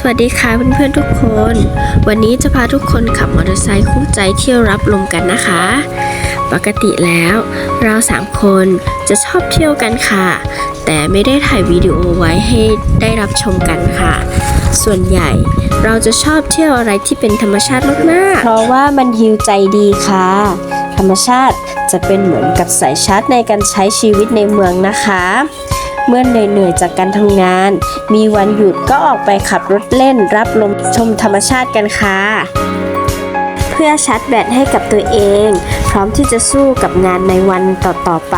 สวัสดีค่ะเพื่อนๆทุกคน วันนี้จะพาทุกคนขับมอเตอร์ไซค์คู่ใจเที่ยวรับลมกันนะคะ ปกติแล้วเราสามคนจะชอบเที่ยวกันค่ะ แต่ไม่ได้ถ่ายวิดีโอไว้ให้ได้รับชมกันค่ะ ส่วนใหญ่เราจะชอบเที่ยวอะไรที่เป็นธรรมชาติมากๆ เพราะว่ามันฮิวใจดีค่ะ ธรรมชาติจะเป็นเหมือนกับสายชาร์จในการใช้ชีวิตในเมืองนะคะ เมื่อเหนื่อยๆจากการทำงาน มีวันหยุดก็ออกไปขับรถเล่นรับลมชมธรรมชาติกันค่ะ เพื่อชาร์จแบตให้กับตัวเอง พร้อมที่จะสู้กับงานในวันต่อๆไป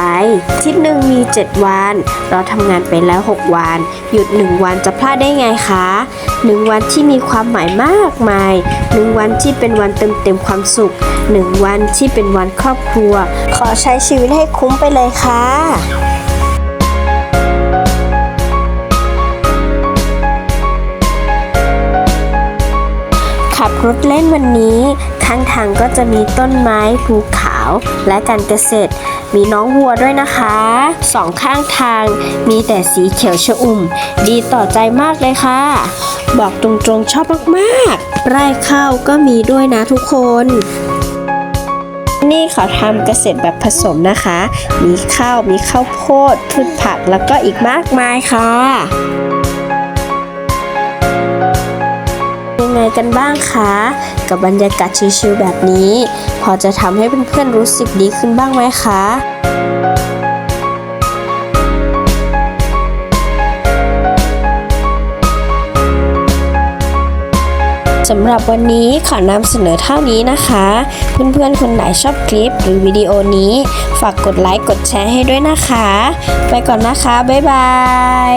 ทิตย์หนึ่งมี 7 วัน เราทำงานไปแล้ว 6 วัน หยุด 1 วันจะพลาดได้ไงคะ1วันที่มีความหมายมากมาย 1 วันที่เป็นวันเติมเต็มความสุข 1 วันที่เป็นวันครอบครัว ขอใช้ชีวิตให้คุ้มไปเลยค่ะ ขับรถเล่นวันนี้ ข้างทางก็จะมีต้นไม้ภูเขา และการเกษตร มีน้องวัวด้วยนะคะสองข้างทางมีแต่สีเขียวชอุ่ม ดีต่อใจมากเลยค่ะ บอกตรงๆชอบมากๆไร่ข้าวก็มีด้วยนะทุกคน นี่เขาทำเกษตรแบบผสมนะคะ มีข้าวมีข้าวโพดพืชผักแล้วก็อีกมากมายค่ะ กันบ้างคะ กับบรรยากาศชิลๆแบบนี้ พอจะทำให้เพื่อนๆรู้สึกดีขึ้นบ้างไหมคะสำหรับวันนี้ขอนำเสนอเท่านี้นะคะ เพื่อนๆ คนไหนชอบคลิปหรือวิดีโอนี้ ฝากกดไลค์กดแชร์ให้ด้วยนะคะ ไปก่อนนะคะ บ๊ายบาย